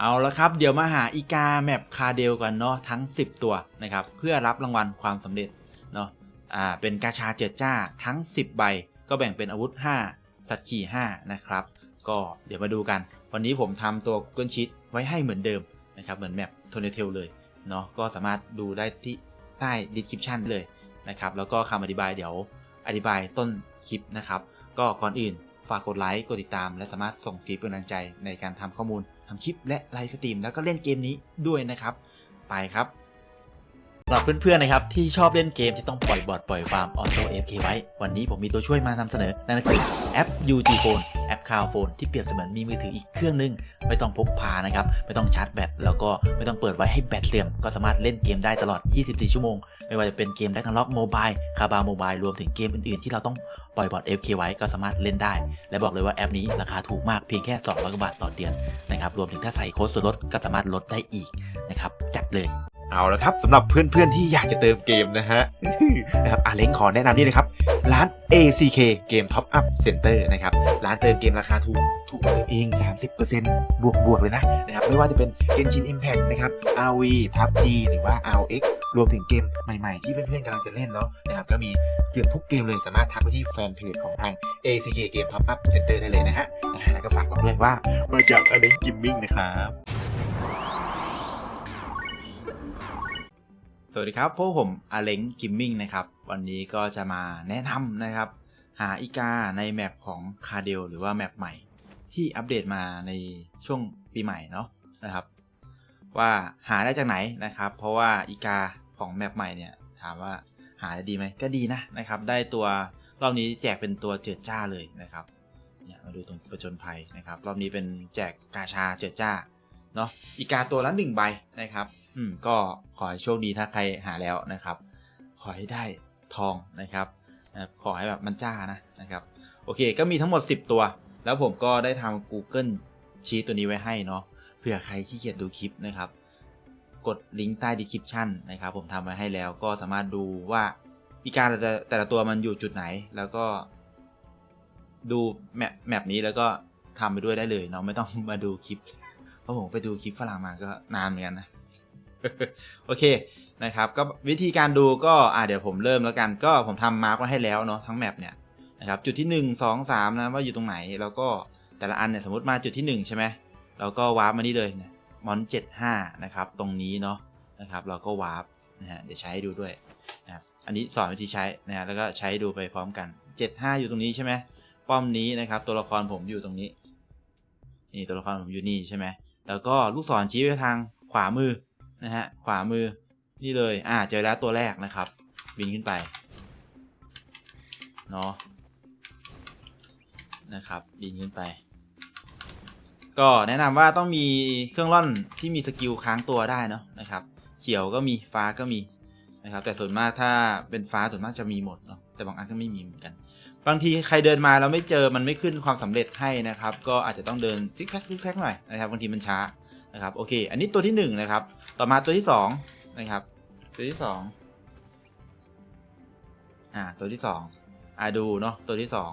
เอาละครับ เดี๋ยวมาหาอีกาแมปคาเดลกันเนาะทั้ง 10 ตัวนะครับ เพื่อรับรางวัลความสำเร็จเนาะอ่าเป็นกาชาเจิดจ้าทั้ง 10 ใบ ก็แบ่งเป็นอาวุธ 5 สัตว์ขี่ 5 นะครับ ก็เดี๋ยวมาดูกัน วันนี้ผมทำตัว Google Sheet ไว้ให้เหมือนเดิมนะครับ เหมือนแมปโทนเทลเลยเนาะก็สามารถดูได้ที่ใต้ description เลยนะครับ แล้วก็คำอธิบายเดี๋ยวอธิบายต้นคลิปนะครับ ก็ก่อนอื่น ฝากกดไลค์ กดติดตาม และสามารถส่งฟีดเป็นกำลังใจในการทำข้อมูลทำคลิปและไลฟ์สตรีมแล้วก็เล่นเกมนี้ด้วยนะครับ ไปครับสำหรับเพื่อนๆนะครับที่ชอบเล่นเกมที่ต้องปล่อยบอดปล่อยฟาร์มออโต้เอฟเคไว้ วันนี้ผมมีตัวช่วยมานำเสนอ นั่นก็คือแอป UG Phone แอป Cloud Phone ที่เปรียบเสมือนมีมือถืออีกเครื่องหนึง ไม่ต้องพกพานะครับ ไม่ต้องชาร์จแบตแล้วก็ไม่ต้องเปิดไว้ให้แบตเสื่อม ก็สามารถเล่นเกมได้ตลอด 24 ชั่วโมง ไม่ว่าจะเป็นเกมแลกกันล็อกโมบายคาบาโมบายรวมถึงเกมอื่นๆ ที่เราต้องปล่อยบอท FK ไว้ก็สามารถเล่นได้ และบอกเลยว่าแอปนี้ราคาถูกมากเพียงแค่ 200กว่าบาทต่อเดือนนะครับรวมถึงถ้าใส่โค้ดส่วนลดก็สามารถลดได้อีกนะครับจัดเลยเอาละครับสำหรับเพื่อนๆที่อยากจะเติมเกมนะฮะนะครับอาเล้งขอแนะนำนี่นะครับ ร้าน ACK เกม Top Up Center นะครับ ร้านเติมเกมราคาถูก ถูกกว่าเติมเอง 30%บวกบวกเลยนะนะครับ ไม่ว่าจะเป็น Genshin Impact นะครับ RV PUBG หรือว่า RX รวมถึงเกมใหม่ๆ ที่เพื่อนๆกำลังจะเล่นเนาะนะครับ ก็มีเกือบทุกเกมเลยสามารถทักไปที่แฟนเพจของทาง ACK เกม Top Up Center ได้เลยนะฮะ แล้วก็ฝากบอกด้วยว่ามาจากอเล้งกิมมิ่งนะครับสวัสดีครับพวกผมอาเล้งกิมมิ่งนะครับ วันนี้ก็จะมาแนะนำนะครับ หาอีกาในแมปของคาเดลหรือว่าแมปใหม่ ที่อัปเดตมาในช่วงปีใหม่เนาะนะครับ ว่าหาได้จากไหนนะครับ เพราะว่าอีกาของแมปใหม่เนี่ยถามว่าหาได้ดีไหมก็ดีนะนะครับ ได้ตัวรอบนี้แจกเป็นตัวเจิดจ้าเลยนะครับเนี่ยมาดูตรงประจนภัยนะครับ รอบนี้เป็นแจกกาชาเจิดจ้าเนาะอีกาตัวละหนึ่งใบนะครับ อืมก็ขอให้โชคดีถ้าใครหาแล้วนะครับ ขอให้ได้ ทองนะครับขอให้แบบมันจ้านะนะครับโอเค ก็มีทั้งหมด 10 ตัว แล้วผมก็ได้ทำ Google Sheet ตัวนี้ไว้ให้เนาะเผื่อใครที่เกียจดูคลิปนะครับ กดลิงก์ใต้ description นะครับ ผมทำไว้ให้แล้วก็สามารถดูว่าอีการแต่แต่ละตัวมันอยู่จุดไหนแล้วก็ ดูแมปแมปนี้แล้วก็ทำไปด้วยได้เลยเนาะไม่ต้องมาดูคลิป เพราะผมไปดูคลิปฝรั่งมาก็นานเหมือนกันนะ โอเค นะครับก็วิธีการดูก็อ่าเดี๋ยวผมเริ่มแล้วกันก็ผมทำมาร์กไว้ให้แล้วเนาะทั้งแมปเนี่ยนะครับจุดที่ 1 2 3นะว่าอยู่ตรงไหนแล้วก็แต่ละอันเนี่ยสมมติมาจุดที่ 1 ใช่ไหมเราก็วาร์ปมานี่เลยเนี่ยมอน75นะครับตรงนี้เนาะนะครับเราก็วาร์ปนะฮะเดี๋ยวใช้ดูด้วยนะครับอันนี้สอนวิธีใช้นะฮะแล้วก็ใช้ดูไปพร้อมกัน 75 อยู่ตรงนี้ใช่ไหมป้อมนี้นะครับตัวละครผมอยู่ตรงนี้นี่ตัวละครผมอยู่นี่ใช่ไหมแล้วก็ลูกศรชี้ไปทางขวามือนะฮะขวามือ นี่เลย อ่า เจอแล้วตัวแรกนะครับ บินขึ้นไป เนาะนะครับ บินขึ้นไป ก็แนะนำว่าต้องมีเครื่องร่อนที่มีสกิลค้างตัวได้เนาะนะครับ เขียวก็มีฟ้าก็มีนะครับ แต่ส่วนมากถ้าเป็นฟ้าส่วนมากจะมีหมดเนาะ แต่บางอันก็ไม่มีเหมือนกัน บางทีใครเดินมาแล้วไม่เจอ มันไม่ขึ้นความสำเร็จให้นะครับ ก็อาจจะต้องเดินซิกแซกซิกแซกหน่อยนะครับ บางทีมันช้านะครับ โอเค อันนี้ตัวที่หนึ่งนะครับ ต่อมาตัวที่สอง นะครับ ตัวที่สองอ่า ตัวที่สองอ่าดูเนาะตัวที่สอง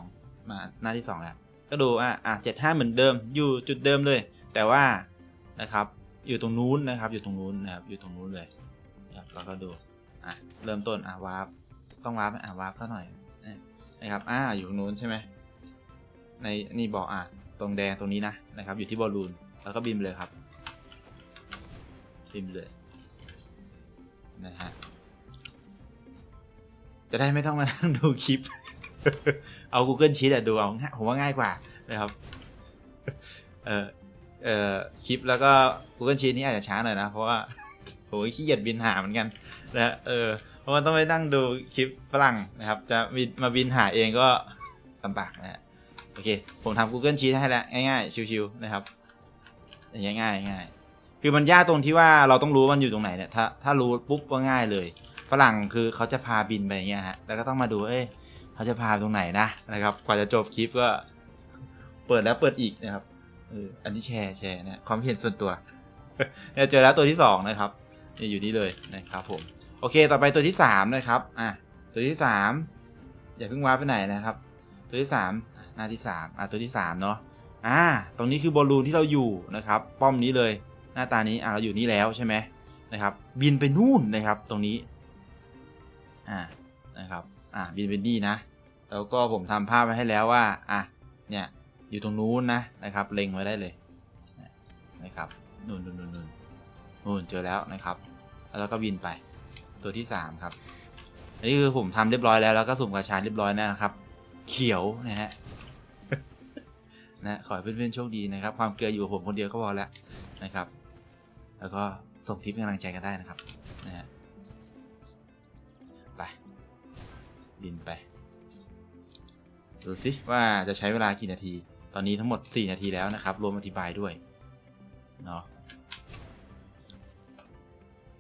มาหน้าที่สองแล้วก็ดูอ่าอ่าเจ็ดห้าเหมือนเดิม อยู่จุดเดิมเลย แต่ว่านะครับ อยู่ตรงนู้นนะครับ อยู่ตรงนู้นนะครับ อยู่ตรงนู้นเลยนะครับแล้วก็ดูอะเริ่มต้นอ่าวาร์ปต้องวาร์ปอ่าวาร์ปซะหน่อยนะครับอ่าอยู่ตรงนู้นใช่ไหมในนี่บอกอะตรงแดงตรงนี้นะนะครับ อยู่ที่บอลลูนแล้วก็บินไปเลยครับพิมพ์เลย นะฮะ จะได้ไม่ต้องมานั่งดูคลิป เอา Google Sheet อะดูเอาง่ายผมว่าง่ายกว่านะครับ เออเออคลิปแล้วก็ Google Sheet นี่อาจจะช้าหน่อยนะ เพราะว่าโหขี้เกียจบินหาเหมือนกันนะเออเพราะมันต้องไปนั่งดูคลิปฝรั่งนะครับ จะมาบินหาเองก็ลำบากนะฮะโอเค ผมทำ Google Sheet ให้แล้ว ง่ายๆ ชิวๆนะครับอย่างเงี้ยง่ายง่าย คือมันยากตรงที่ว่าเราต้องรู้ว่ามันอยู่ตรงไหนเนี่ยถ้าถ้ารู้ปุ๊บก็ง่ายเลยฝรั่งคือเขาจะพาบินไปอย่างเงี้ยฮะแล้วก็ต้องมาดูเอ้ยเขาจะพาตรงไหนนะนะครับ กว่าจะจบคลิปก็ เปิดแล้วเปิดอีกนะครับเอออันนี้แชร์แชร์นะความเห็นส่วนตัวเนี่ยเจอแล้วตัวที่สองนะครับนี่อยู่นี่เลยนะครับผมโอเค ต่อไปตัวที่สามนะครับอะตัวที่สามอย่าเพิ่งว้าไปไหนนะครับ ตัวที่สามหน้าที่สามอะตัวที่สามเนาะอ่าตรงนี้คือบอลลูนที่เราอยู่นะครับ ป้อมนี้เลย หน้าตานี้อะเราอยู่นี่แล้วใช่ไหมนะครับ บินไปนู่นนะครับตรงนี้อ่านะครับอ่าบินไปนี่นะ แล้วก็ผมทำภาพไว้ให้แล้วว่าอะเนี่ยอยู่ตรงนู้นนะนะครับเล็งไว้ได้เลยนะครับนู่นนู่นนู่นนู่นเจอแล้วนะครับแล้วก็บินไปตัวที่สามครับอันนี้คือผมทำเรียบร้อยแล้วแล้วก็สุ่มกระชาเรียบร้อยนะครับ เขียวนะฮะนะขอให้เพื่อนๆโชคดีนะครับ ความเกลืออยู่กับผมคนเดียวก็พอแล้วนะครับ แล้วก็ส่งทิปเป็นกำลังใจกันได้นะครับนะฮะไปบินไป ดูสิว่าจะใช้เวลากี่นาที ตอนนี้ทั้งหมด 4 นาทีแล้วนะครับ รวมอธิบายด้วยเนาะ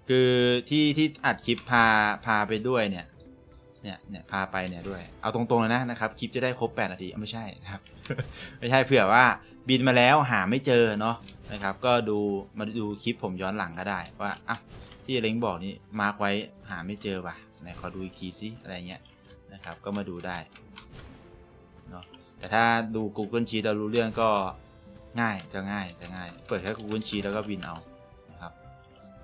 คือที่ที่อัดคลิปพาพาไปด้วยเนี่ยเนี่ยเนี่ยพาไปเนี่ยด้วย เอาตรงๆเลยนะนะครับ คลิปจะได้ครบ 8 นาทีไม่ใช่นะครับ ไม่ใช่เผื่อว่า บินมาแล้วหาไม่เจอเนาะนะครับ ก็ดูมาดูคลิปผมย้อนหลังก็ได้ว่าอะที่เล้งบอกนี่มาร์กไว้หาไม่เจอว่ะไหนขอดูอีกทีสิอะไรเงี้ยนะครับก็มาดูได้เนาะแต่ถ้าดู Google Sheet เรารู้เรื่องก็ง่ายจะง่ายจะง่าย เปิดแค่ Google Sheet แล้วก็บินเอานะครับ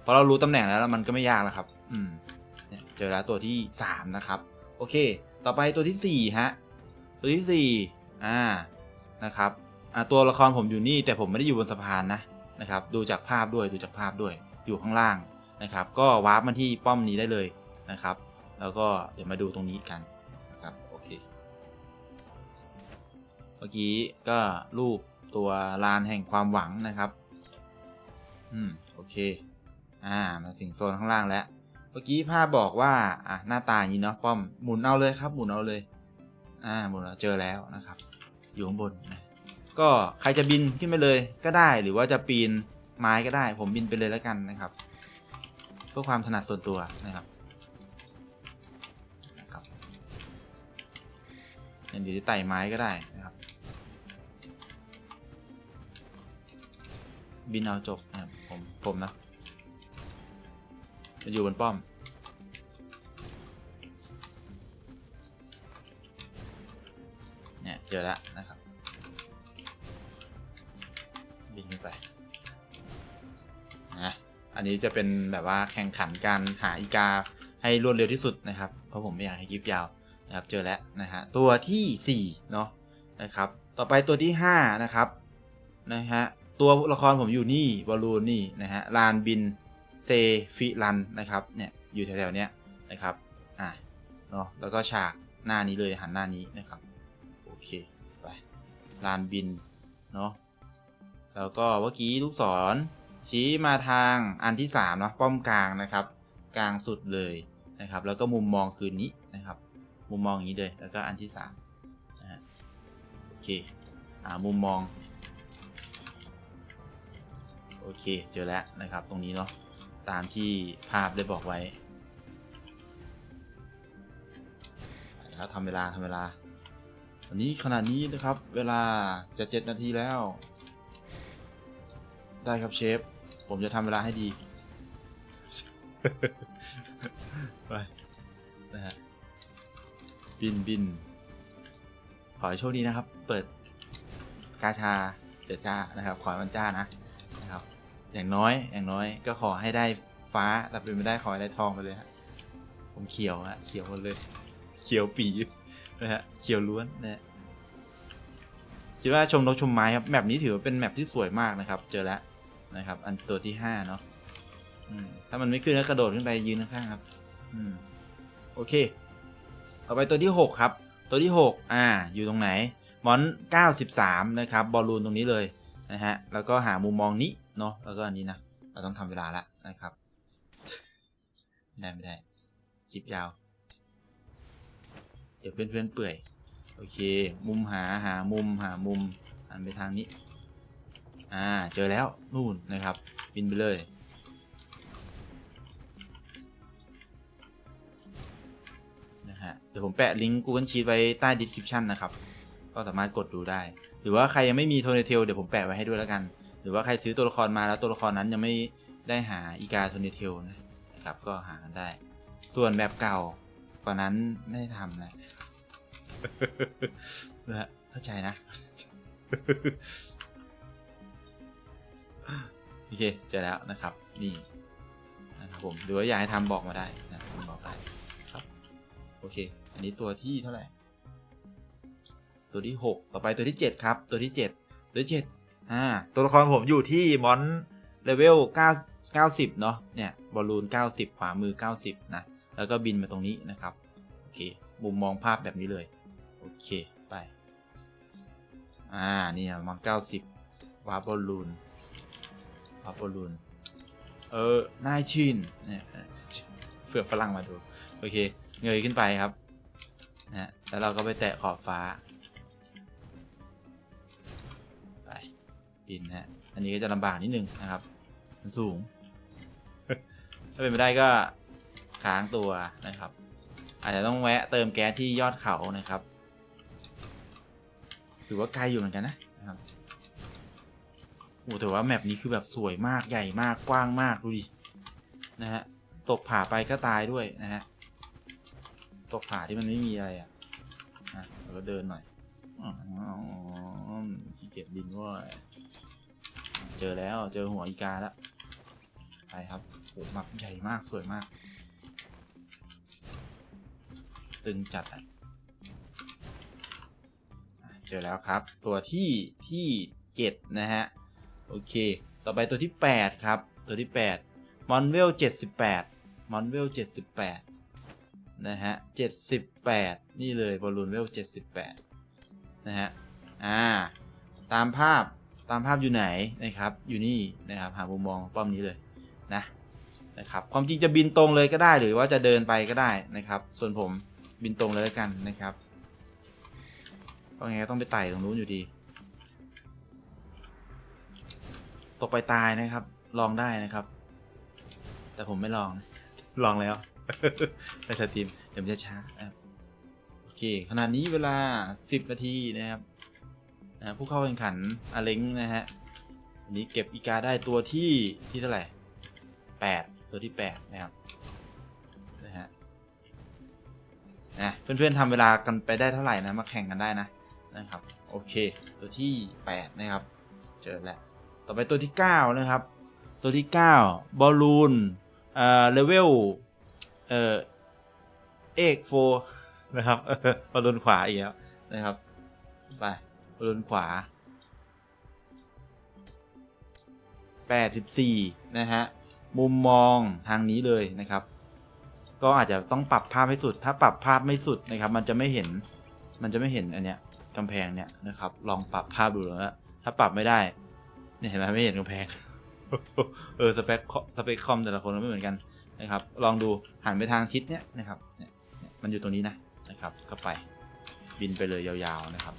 พอเรารู้ตำแหน่งแล้วมันก็ไม่ยากแล้วครับ อืมเจอแล้วตัวที่สามนะครับ โอเค ต่อไปตัวที่สี่ฮะตัวที่สี่อ่านะครับ ตัวละครผมอยู่นี่แต่ผมไม่ได้อยู่บนสะพานนะนะครับดูจากภาพด้วยดูจากภาพด้วยอยู่ข้างล่างนะครับ ก็วาร์ปมาที่ป้อมนี้ได้เลยนะครับ แล้วก็เดี๋ยวมาดูตรงนี้กันนะครับโอเคเมื่อกี้ก็รูปตัวลานแห่งความหวังนะครับอืมโอเคอ่ามาถึงโซนข้างล่างแล้วเมื่อกี้ภาพบอกว่าอะหน้าตาอย่างนี้เนาะป้อมหมุนเอาเลยครับ หมุนเอาเลย อ่าหมุนเอาเจอแล้วนะครับ อยู่ข้างบนนะ ก็ใครจะบินขึ้นไปเลยก็ได้หรือว่าจะปีนไม้ก็ได้ ผมบินไปเลยแล้วกันนะครับ เพื่อความถนัดส่วนตัวนะครับนะครับอย่างเดี๋ยวจะไต่ไม้ก็ได้นะครับ บินเอาจบนะครับผมผมนะจะอยู่บนป้อมเนี่ยเจอแล้วนะครับ บินขึ้นไปนะอันนี้จะเป็นแบบว่าแข่งขันการหาอีกาให้รวดเร็วที่สุดนะครับ เพราะผมไม่อยากให้คลิปยาวนะครับเจอแล้วนะฮะตัวที่สี่เนาะนะครับ ต่อไปตัวที่ห้านะครับนะฮะตัวละครผมอยู่นี่บอลลูนนี่นะฮะลานบินเซฟิลันนะครับเนี่ยอยู่แถวๆเนี้ยนะครับอ่าเนาะแล้วก็ฉากหน้านี้เลยหันหน้านี้นะครับโอเคไปลานบินเนาะ แล้วก็เมื่อกี้ลูกศรชี้มาทางอันที่3นะป้อมกลางนะครับ กลางสุดเลยนะครับ แล้วก็มุมมองคืนนี้นะครับ มุมมองอย่างนี้เลยแล้วก็อันที่3นะฮะโอเคอ่ามุมมองโอเคเจอแล้วนะครับตรงนี้เนาะตามที่ภาพได้บอกไว้แล้วทำเวลาทำเวลาวันนี้ขณะนี้นะครับ เวลาจะเจ็ดนาทีแล้ว ได้ครับเชฟ ผมจะทำเวลาให้ดี ไปนะฮะบินบิน ขอให้โชคดีนะครับ เปิดกาชาเจอจ้านะครับ ขอให้มันจ้านะนะครับ อย่างน้อยอย่างน้อยก็ขอให้ได้ฟ้าแต่เป็นไม่ได้ขอให้ได้ทองไปเลยฮะผมเขียวฮะเขียวหมดเลย เขียวปีนะฮะเขียวล้วนนะฮะคิดว่าชมนกชมไม้ครับแมปนี้ถือว่าเป็นแมปที่สวยมากนะครับ เจอแล้ว นะครับ อันตัวที่ห้าเนาะถ้ามันไม่ขึ้นก็กระโดดขึ้นไปยืนข้างๆครับอืมโอเค ต่อไปตัวที่หกครับ ตัวที่หกอ่า อยู่ตรงไหนมอนเก้าสิบสามนะครับ บอลลูนตรงนี้เลยนะฮะ แล้วก็หามุมมองนี้เนาะ แล้วก็อันนี้นะ เราต้องทำเวลาละนะครับไม่ได้ไม่ได้ คลิปยาว เดี๋ยวเพื่อนๆเปื่อย โอเค มุมหาหามุมหามุมหันไปทางนี้ อ่า เจอแล้วนู่นนะครับ บินไปเลยนะฮะเดี๋ยวผมแปะลิงก์ Google Sheet ไว้ใต้ description นะครับ ก็สามารถกดดูได้ หรือว่าใครยังไม่มีโทนเทลเดี๋ยวผมแปะไว้ให้ด้วยแล้วกัน หรือว่าใครซื้อตัวละครมาแล้วตัวละครนั้นยังไม่ได้หาอีกาโทนเทลนะครับ ก็หากันได้ ส่วนแบบเก่ากว่านั้นไม่ได้ทำนะนะฮะเข้าใจนะ โอเคเจอแล้วนะครับนี่นะครับผมหรือว่าอยากให้ทำบอกมาได้นะผมบอกได้ครับโอเค อันนี้ตัวที่เท่าไหร่ตัวที่ 6 ต่อไปตัวที่ 7 ครับ ตัวที่ 7 ตัวที่7อ่าตัวละครผมอยู่ที่มอนเลเวล9 90 เนาะเนี่ยบอลลูน 90 ขวามือ 90 นะ แล้วก็บินมาตรงนี้นะครับ โอเค มุมมองภาพแบบนี้เลย โอเค ไป อ่า นี่มอน90วาบอลลูน วาร์ปบอลลูนเออนายชินเนี่ยเผื่อฝรั่งมาดู โอเค เงยขึ้นไปครับนะแล้วเราก็ไปแตะขอบฟ้า ไปบินฮะอันนี้ก็จะลำบากนิดนึงนะครับ มันสูง ถ้าเป็นไปได้ก็ค้างตัวนะครับ อาจจะต้องแวะเติมแก๊สที่ยอดเขานะครับ ถือว่าไกลอยู่เหมือนกันนะนะครับโอ้แต่ว่าแมปนี้คือแบบสวยมากใหญ่มากกว้างมากดูดินะฮะตกผาไปก็ตายด้วยนะฮะตกผาที่มันไม่มีอะไรอะนะแล้วก็เดินหน่อยอ๋อขี้เกียจบินว่าเจอแล้วเจอหัวอีกาแล้วไปครับโหมักใหญ่มากสวยมาก ตึงจัดอะเจอแล้วครับ ตัวที่ที่เจ็ดนะฮะ โอเค ต่อไปตัวที่แปดครับ ตัวที่แปดมอนเวลเจ็ดสิบแปดมอนเวลเจ็ดสิบแปดนะฮะเจ็ดสิบแปดนี่เลยบอลลูนเวลเจ็ดสิบแปดนะฮะ อ่า ตามภาพ ตามภาพอยู่ไหนนะครับ อยู่นี่นะครับ หามุมมองป้อมนี้เลยนะนะครับ ความจริงจะบินตรงเลยก็ได้หรือว่าจะเดินไปก็ได้นะครับ ส่วนผมบินตรงเลยแล้วกันนะครับเพราะไงก็ต้องไปไต่ตรงนู้นอยู่ดี ตกไปตายนะครับ ลองได้นะครับ แต่ผมไม่ลองนะลองแล้วในสตรีมเดี๋ยวมันจะช้านะครับโอเคขณะนี้เวลา 10 นาทีนะครับนะผู้เข้าแข่งขันอเล้งนะฮะวันนี้เก็บอีกาได้ตัวที่ที่เท่าไหร่8ตัวที่ 8 นะครับนะฮะนะเพื่อนๆทำเวลากันไปได้เท่าไหร่นะมาแข่งกันได้นะนะครับ โอเค ตัวที่ 8 นะครับ เจอแล้ว ต่อไปตัวที่ 9 นะครับ ตัวที่ 9 บอลลูนเอ่อเลเวลเอ่อเอกโฟนะครับบอลลูนขวาอีกแล้วนะครับ ไปบอลลูนขวา 84 นะฮะ มุมมองทางนี้เลยนะครับ ก็อาจจะต้องปรับภาพให้สุด ถ้าปรับภาพไม่สุดนะครับ มันจะไม่เห็น มันจะไม่เห็นอันเนี้ยกำแพงเนี่ยนะครับ ลองปรับภาพดูแล้วถ้าปรับไม่ได้ เนี่ยเห็นไหมไม่เห็นกำแพง เออสเปคสเปคคอมแต่ละคนไม่เหมือนกันนะครับ ลองดูหันไปทางทิศเนี้ยนะครับเนี่ยมันอยู่ตรงนี้นะนะครับก็ไปบินไปเลยยาวๆนะครับ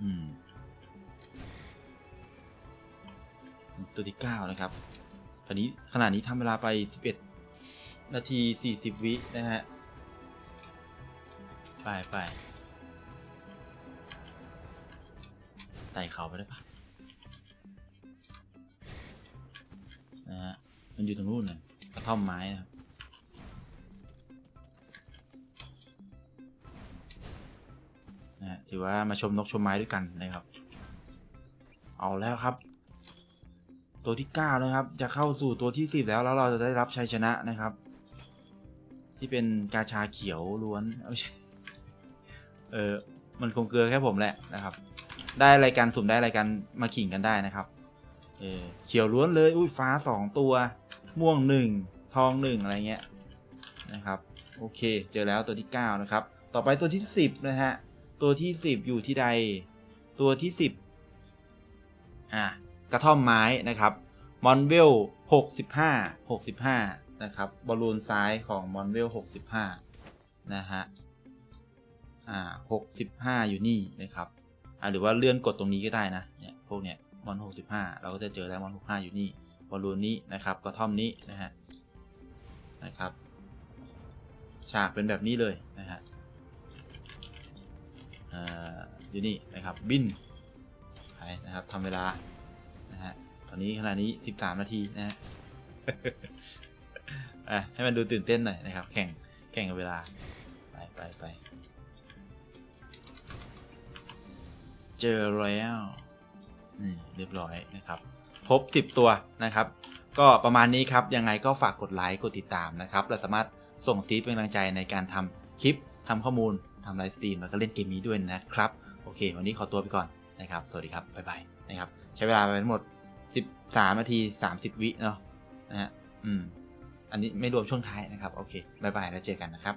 อืมตัวที่ 9 นะครับคราวนี้ขณะนี้ทำเวลาไป 11 นาที 40 วินะฮะ ไปไปไต่เขาไปได้ปะ นะฮะมันอยู่ตรงนู้นน่ะกระท่อมไม้นะครับนะฮะถือว่ามาชมนกชมไม้ด้วยกันนะครับ เอาแล้วครับ ตัวที่ 9 นะครับ จะเข้าสู่ตัวที่ 10 แล้วแล้วเราจะได้รับชัยชนะนะครับ ที่เป็นกาชาเขียวล้วนเอาไม่ใช่เออมันคงเกลือแค่ผมแหละนะครับ ได้รายการสุ่มได้รายการมาขิงกันได้นะครับ เออเขียวล้วนเลย อุ้ยฟ้า2ตัว ม่วง1ทอง1อะไรเงี้ยนะครับโอเค เจอแล้วตัวที่ 9 นะครับ ต่อไปตัวที่ 10 นะฮะ ตัวที่ 10 อยู่ที่ใด ตัวที่ 10อะกระท่อมไม้นะครับมอนเวล65 65 นะครับบอลลูนซ้ายของมอนเวล65 นะฮะอ่า65 อยู่นี่นะครับอ่าหรือว่าเลื่อนกดตรงนี้ก็ได้นะเนี่ยพวกเนี้ย มอน65เราก็จะเจอแล้วมอน65อยู่นี่บอลลูนนี้นะครับกระท่อมนี้นะฮะนะครับ ฉากเป็นแบบนี้เลยนะฮะอ่าอยู่นี่นะครับบินไปนะครับทำเวลานะฮะตอนนี้ขณะนี้ 13 นาทีนะฮะให้มันดูตื่นเต้นหน่อยนะครับ แข่งแข่งกับเวลาไปไปไปเจอแล้ว นี่เรียบร้อยนะครับครบ10 ตัวนะครับ ก็ประมาณนี้ครับ ยังไงก็ฝากกดไลค์กดติดตามนะครับเราสามารถส่งซีดเป็นกำลังใจในการทำคลิปทำข้อมูลทำไลฟ์สตรีมแล้วก็เล่นเกมนี้ด้วยนะครับ โอเค วันนี้ขอตัวไปก่อนนะครับ สวัสดีครับ บ๊ายบายนะครับ ใช้เวลาไปทั้งหมด 13 นาที 30 วิเนาะนะฮะอืม อันนี้ไม่รวมช่วงท้ายนะครับ โอเค บ๊ายบายแล้วเจอกันนะครับ